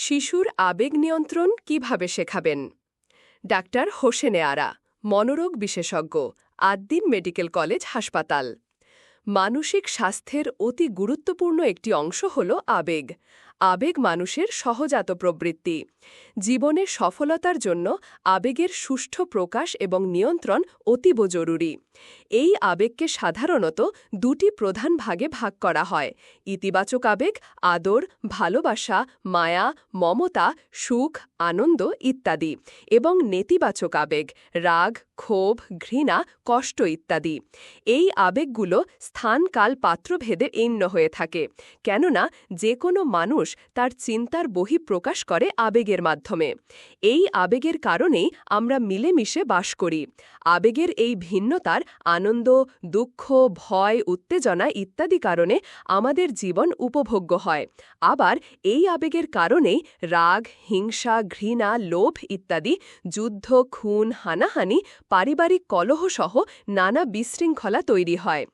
শিশুর আবেগ নিয়ন্ত্রণ কীভাবে শেখাবেন? ডাক্তার হোসেনে আরা মনোরোগ বিশেষজ্ঞ, আদ্দিন মেডিকেল কলেজ হাসপাতাল। মানসিক স্বাস্থ্যের অতি গুরুত্বপূর্ণ একটি অংশ হল আবেগ। আবেগ মানুষের সহজাত প্রবৃত্তি। জীবনে সফলতার জন্য আবেগের সুষ্ঠু প্রকাশ এবং নিয়ন্ত্রণ অতীব জরুরি। এই আবেগকে সাধারণত দুটি প্রধান ভাগে ভাগ করা হয়। ইতিবাচক আবেগ, আদর, ভালোবাসা, মায়া, মমতা, সুখ, আনন্দ ইত্যাদি এবং নেতিবাচক আবেগ, রাগ, ক্ষোভ, ঘৃণা, কষ্ট ইত্যাদি। এই আবেগগুলো স্থানকাল পাত্রভেদে ইন্ন হয়ে থাকে। কেননা যে কোনো মানুষ তার চিন্তার বহিঃপ্রকাশ করে আবেগের মাধ্যমে। এই আবেগের কারণেই আমরা মিলেমিশে বাস করি। আবেগের এই ভিন্নতার আনন্দ, দুঃখ, ভয়, উত্তেজনা ইত্যাদি কারণে আমাদের জীবন উপভোগ্য হয়। আবার এই আবেগের কারণেই রাগ, হিংসা, ঘৃণা, লোভ ইত্যাদি, যুদ্ধ, খুন, হানাহানি, পারিবারিক কলহসহ নানা বিশৃঙ্খলা তৈরি হয়।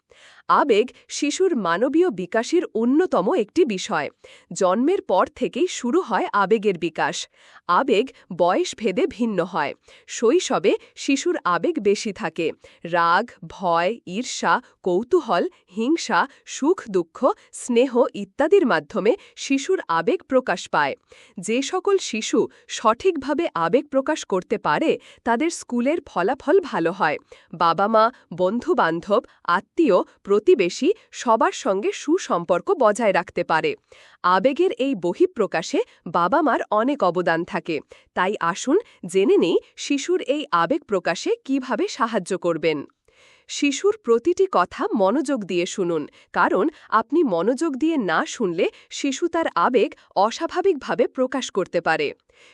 আবেগ শিশুর মানবীয় বিকাশের অন্যতম একটি বিষয়। জন্মের পর থেকেই শুরু হয় আবেগের বিকাশ। আবেগ বয়স ভেদে ভিন্ন হয়। শৈশবে শিশুর আবেগ বেশি থাকে। রাগ, ভয়, ঈর্ষা, কৌতূহল, হিংসা, সুখ, দুঃখ, স্নেহ ইত্যাদির মাধ্যমে শিশুর আবেগ প্রকাশ পায়। যে সকল শিশু সঠিকভাবে আবেগ প্রকাশ করতে পারে, তাদের স্কুলের ফলাফল ভালো হয়। বাবা মা বন্ধু-বান্ধব, আত্মীয় প্রতিবেশী সবার সঙ্গে সুসম্পর্ক বজায় রাখতে পারে। আবেগের এই বহিঃপ্রকাশে বাবা মার অনেক অবদান থাকে। তাই আসুন জেনে নেই শিশুর এই আবেগ প্রকাশে কীভাবে সাহায্য করবেন। শিশুর প্রতিটি কথা মনোযোগ দিয়ে শুনুন, কারণ আপনি মনোযোগ দিয়ে না শুনলে শিশু তার আবেগ অস্বাভাবিকভাবে প্রকাশ করতে পারে।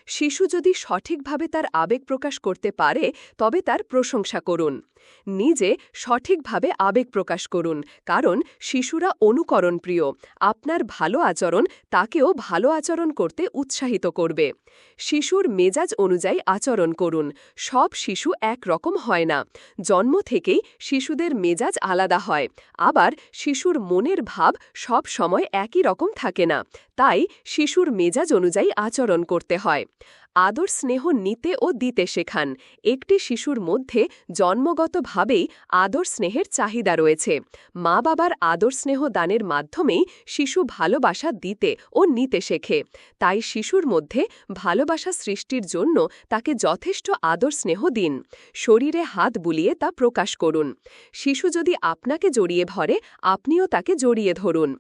শিশু যদি সঠিকভাবে তার আবেগ প্রকাশ করতে পারে, তবে তার প্রশংসা করুন। নিজে সঠিকভাবে আবেগ প্রকাশ করুন, কারণ শিশুরা অনুকরণ প্রিয় আপনার ভালো আচরণ তাকেও ভালো আচরণ করতে উৎসাহিত করবে। শিশুর মেজাজ অনুযায়ী আচরণ করুন। সব শিশু এক রকম হয় না। জন্ম থেকেই শিশুদের মেজাজ আলাদা হয়। আবার শিশুর মনের ভাব সব সময় একই রকম থাকে না। তাই শিশুর মেজাজ অনুযায়ী আচরণ করতে হয়। হয় আদর স্নেহ নিতে ও দিতে শেখান। একটি শিশুর মধ্যে জন্মগতভাবেই আদর স্নেহের চাহিদা রয়েছে। মা বাবার আদর স্নেহ দানের মাধ্যমেই শিশু ভালোবাসা দিতে ও নিতে শেখে। তাই শিশুর মধ্যে ভালোবাসা সৃষ্টির জন্য তাকে যথেষ্ট আদর স্নেহ দিন। শরীরে হাত বুলিয়ে তা প্রকাশ করুন। শিশু যদি আপনাকে জড়িয়ে ধরে, আপনিও তাকে জড়িয়ে ধরুন।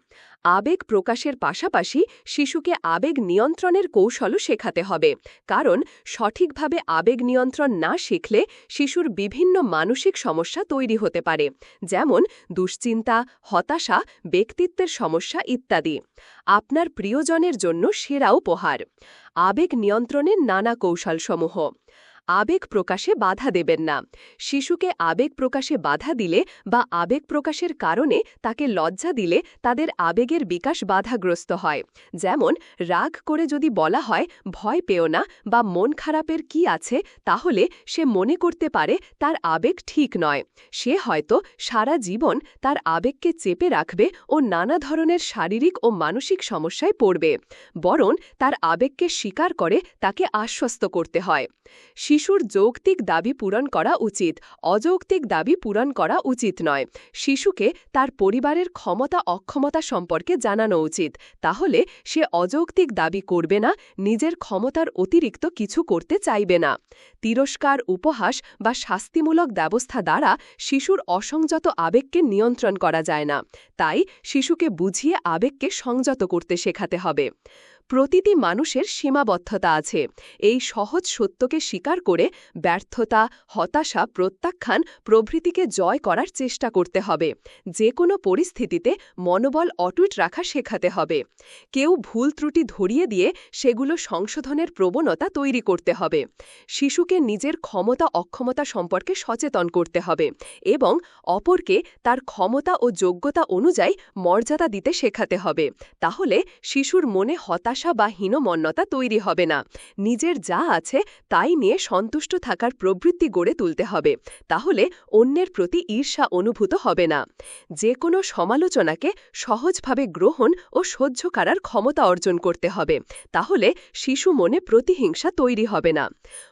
আবেগ প্রকাশের পাশাপাশি শিশুকে আবেগ নিয়ন্ত্রণের কৌশলও শেখাতে হবে। কারণ সঠিকভাবে আবেগ নিয়ন্ত্রণ না শিখলে শিশুর বিভিন্ন মানসিক সমস্যা তৈরি হতে পারে, যেমন দুশ্চিন্তা, হতাশা, ব্যক্তিত্বের সমস্যা ইত্যাদি। আপনার প্রিয়জনের জন্য সেরা উপহার। আবেগ নিয়ন্ত্রণের নানা কৌশলসমূহ। আবেগ প্রকাশে বাধা দেবেন না। শিশুকে আবেগ প্রকাশে বাধা দিলে বা আবেগ প্রকাশের কারণে তাকে লজ্জা দিলে তাদের আবেগের বিকাশ বাধাগ্রস্ত হয়। যেমন, রাগ করে যদি বলা হয়, ভয় পেও না বা মন খারাপের কি আছে? তাহলে সে মনে করতে পারে, তার আবেগ ঠিক নয়। সে হয়তো সারা জীবন তার আবেগকে চেপে রাখবে ও নানা ধরনের শারীরিক ও মানসিক সমস্যায় পড়বে। বরং তার আবেগকে স্বীকার করে তাকে আশ্বস্ত করতে হয়। শিশুর যৌক্তিক দাবি পূরণ করা উচিত, অযৌক্তিক দাবি পূরণ করা উচিত নয়। শিশুকে তার পরিবারের ক্ষমতা অক্ষমতা সম্পর্কে জানানো উচিত, তাহলে সে অযৌক্তিক দাবি করবে না, নিজের ক্ষমতার অতিরিক্ত কিছু করতে চাইবে না। তিরস্কার, উপহাস বা শাস্তিমূলক ব্যবস্থা দ্বারা শিশুর অসংযত আবেগকে নিয়ন্ত্রণ করা যায় না, তাই শিশুকে বুঝিয়ে আবেগকে সংযত করতে শেখাতে হবে। প্রতিটি মানুষের সীমাবদ্ধতা আছে। এই সহজ সত্যকে স্বীকার করে ব্যর্থতা, হতাশা, প্রত্যাখ্যান প্রভৃতিকে জয় করার চেষ্টা করতে হবে। যে কোনো পরিস্থিতিতে মনোবল অটুট রাখা শেখাতে হবে। কেউ ভুল ত্রুটি ধরিয়ে দিয়ে সেগুলো সংশোধনের প্রবণতা তৈরি করতে হবে। শিশুকে নিজের ক্ষমতা, অক্ষমতা সম্পর্কে সচেতন করতে হবে এবং অপরকে তার ক্ষমতা ও যোগ্যতা অনুযায়ী মর্যাদা দিতে শেখাতে হবে। তাহলে শিশুর মনে হতাশা হতাশা বা হীনমন্যতা তৈরি হবে না। নিজের যা আছে তাই নিয়ে সন্তুষ্ট থাকার প্রবৃত্তি গড়ে তুলতে হবে। তাহলে অন্যের প্রতি ঈর্ষা অনুভূত হবে না। যে কোনো সমালোচনাকে সহজভাবে গ্রহণ ও সহ্য করার ক্ষমতা অর্জন করতে হবে। তাহলে শিশু মনে প্রতিহিংসা তৈরি হবে না।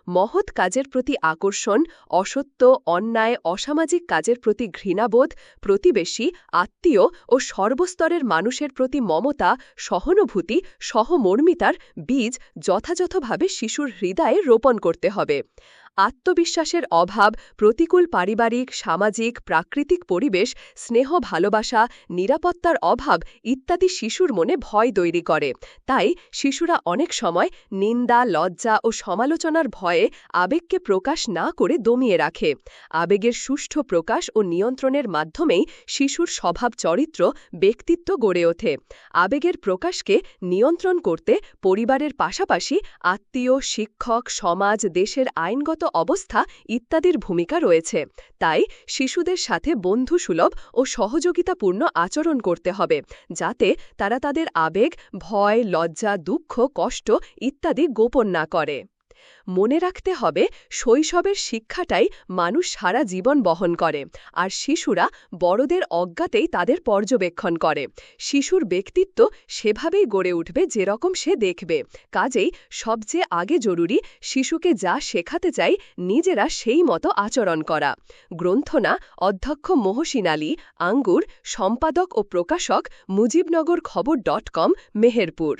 মহৎ কাজের প্রতি আকর্ষণ, অসত্য, অন্যায়, অসামাজিক কাজের প্রতি ঘৃণাবোধ, প্রতিবেশী, আত্মীয় ও সর্বস্তরের মানুষের প্রতি মমতা, সহানুভূতি সহমর্মিতার বীজ যথাযথভাবে শিশুর হৃদয়ে রোপণ করতে হবে। আত্মবিশ্বাসের অভাব, প্রতিকূল পারিবারিক, সামাজিক, প্রাকৃতিক পরিবেশ, স্নেহ ভালোবাসা, নিরাপত্তার অভাব ইত্যাদি শিশুর মনে ভয় তৈরি করে। তাই শিশুরা অনেক সময় নিন্দা, লজ্জা ও সমালোচনার ভয়ে আবেগকে প্রকাশ না করে দমিয়ে রাখে। আবেগের সুষ্ঠু প্রকাশ ও নিয়ন্ত্রণের মাধ্যমেই শিশুর স্বভাব চরিত্র, ব্যক্তিত্ব গড়ে ওঠে। আবেগের প্রকাশকে নিয়ন্ত্রণ করতে পরিবারের পাশাপাশি আত্মীয়, শিক্ষক, সমাজ, দেশের আইনগত অবস্থা ইত্যাদির ভূমিকা রয়েছে। তাই শিশুদের সাথে বন্ধুসুলভ ও সহযোগিতাপূর্ণ আচরণ করতে হবে, যাতে তারা তাদের আবেগ, ভয়, লজ্জা, দুঃখ, কষ্ট ইত্যাদি গোপন না করে। মনে রাখতে হবে, শৈশবের শিক্ষাটাই মানুষ সারা জীবন বহন করে, আর শিশুরা বড়দের অজ্ঞাতেই তাদের পর্যবেক্ষণ করে। শিশুর ব্যক্তিত্ব সেভাবেই গড়ে উঠবে যেরকম সে দেখবে। কাজেই সবচেয়ে আগে জরুরি শিশুকে যা শেখাতে চাই নিজেরা সেই মতো আচরণ করা। গ্রন্থনা অধ্যক্ষ মহসিন আলী, আঙ্গুর, সম্পাদক ও প্রকাশক মুজিবনগর খবর ডট কম, মেহেরপুর।